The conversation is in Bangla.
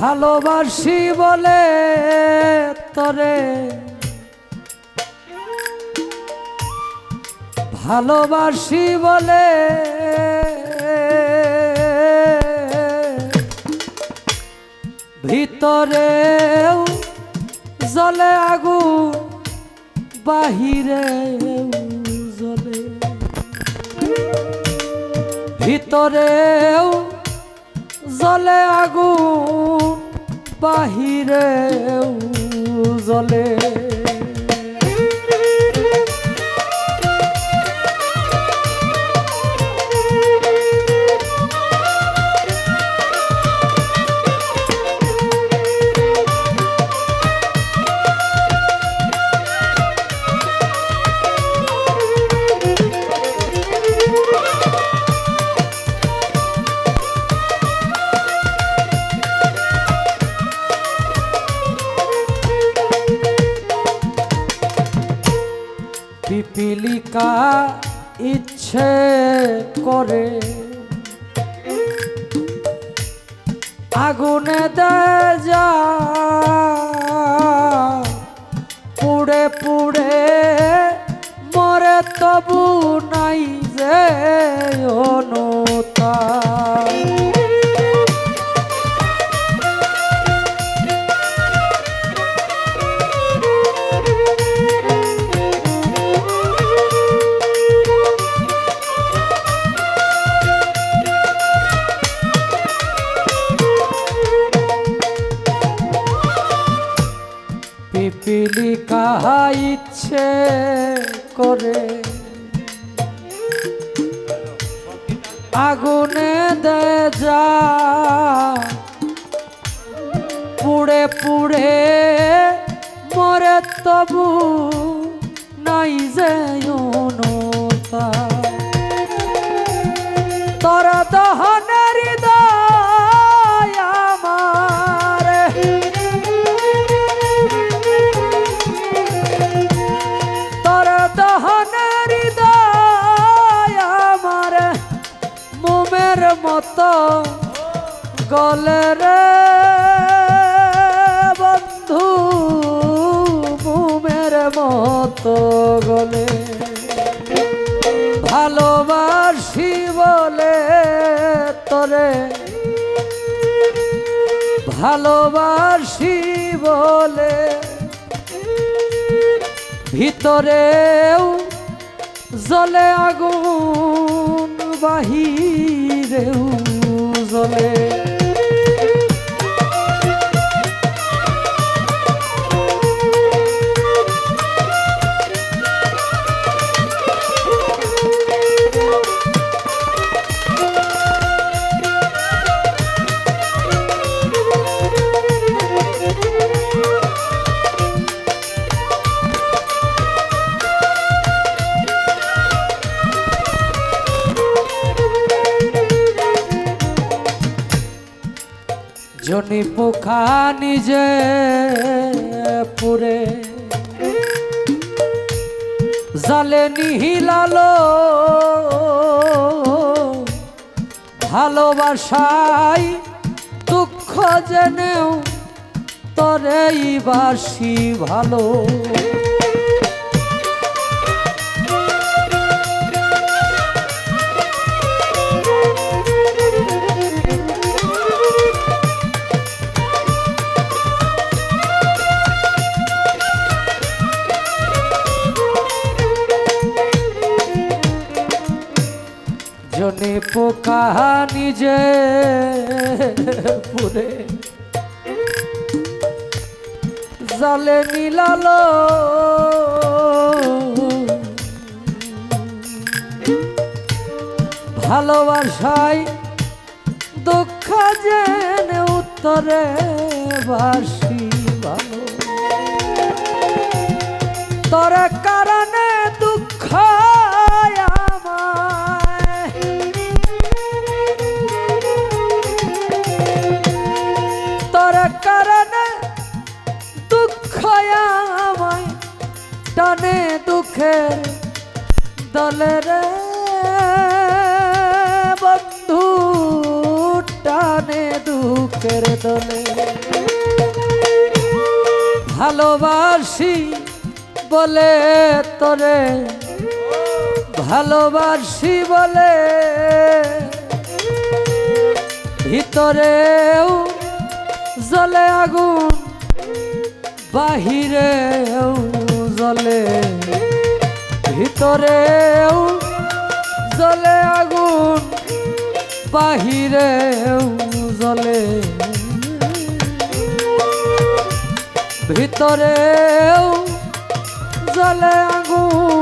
ভালোবাসি বলে তরে। ভালোবাসি বলে ভিতরেও জলে আগু বাহিরেও জলে। ভিতরেও জলে আগুন বাহিরেও জলে পিপিলিকা ইচ্ছে করে আগুনে যা পুড়ে পুড়ে মরে তবু নাই যে অনুতা পিপিলি ইচ্ছে করে? আগুনে দে যা। পুড়ে পুড়ে মরে তবু নাই যে মোমের গলে রে বন্ধু মোমের মতো গলে। ভালোবাসি বলে তোরে। ভালোবাসি বলে ভিতরেও জলে আগুন। বাহিরেও জলে জনি পোখা নিজে পুরে। জালে নিহিলালো ভালোবাসাই দুঃখ জেনেও তরেই বাসি ভালো। জনে পোকা নিজে পুরে জালে মিলালো। ভালোবাসায় দুঃখ জেনে উত্তরে বাসি ভালো। তোর কারণে দুঃখ দুঃখের দলের বন্ধু, টানে দুঃখ দুঃখের দলে। ভালোবাসি বলে তোরে, ভালোবাসি বলে ভিতরেও জলে আগুন, বাহিরেও জলে ভিতরেও জলে আগুন বাহিরেও জলে। ভিতরেও জলে আগুন